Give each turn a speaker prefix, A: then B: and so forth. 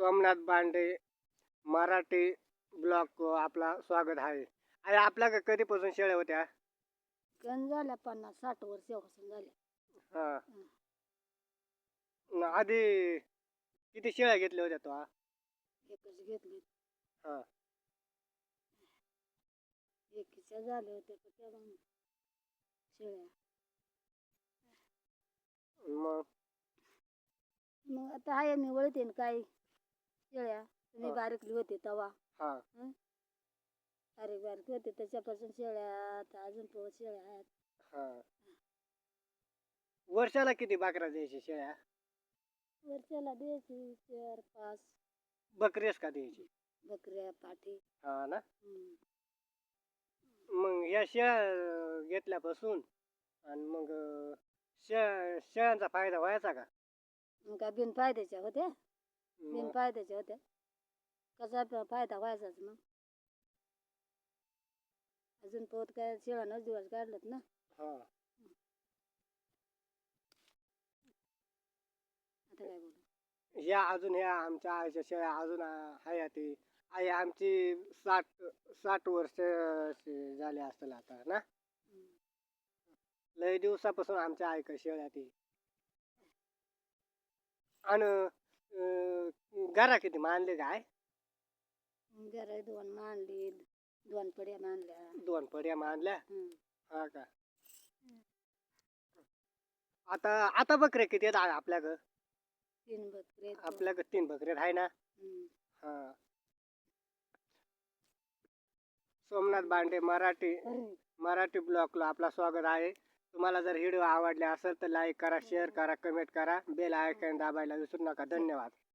A: Somnath Bande Marathi blog आपला स्वागत आहे. आणि आपल्या कधीपासून शेळ्या होत्या?
B: गण झाल्या पन्नास साठ वर्षापासून झाल्या.
A: हा. न आधी किती शेळ्या घेतल्या होत्या तो?
B: एकच घेतली.
A: हा.
B: एकीच्या झाल्या होत्या तर त्या मग शेळ्या
A: मग?
B: मग आता आहे मी वळते न काय? शेळ्या तुम्ही
A: हा.
B: बारीकली होते तवा
A: हा.
B: बारीक बारीक होते. त्याच्यापासून शेळ्या अजून पण शेळ्या आहेत
A: हा. वर्षाला किती बाकरा द्यायची शेळ्या?
B: वर्षाला द्यायची चार पाच.
A: बकरीच का द्यायची?
B: बकऱ्या पाठी.
A: हा ना?
B: हम्म.
A: मग या शेळ्या घेतल्यापासून आणि मग अं, शेळ्या शेळ्यांचा फायदा व्हायचा का?
B: मग काय बिनफायद्याच्या होत्या? बिनफायद्याच्या होत्या कसा फायदा व्हायचाच मग अजून पोत काय शेळानंच दिवस काढलेत ना
A: हा
B: आता काय बोलू
A: ह्या अजून ह्या आमच्या आईच्या शेळ्या अजून आ- आहे ती आई आमची साठ साठ वर्ष अशी झाली असेल आता ना
B: हम्म.
A: लय दिवसापासून आमच्या आईक शेळ्या ती आणि घरा किती मानले काय?
B: घरा दोन मांडली दोन पड्या मांडल्या
A: दोन पड्या मानल्या. हा का? आता आता बकरे किती आहेत आ- आपल्याकडं?
B: तीन बकरे.
A: आपल्याकडे तीन बकरे आहे ना. हा. सोमनाथ बांडे मराठी मराठी ब्लॉगला आपला स्वागत आहे. तुम्हाला जर व्हिडिओ आवडले असेल तर लाईक करा शेअर करा कमेंट करा. बेल आयकॉन दाबायला विसरू नका. धन्यवाद.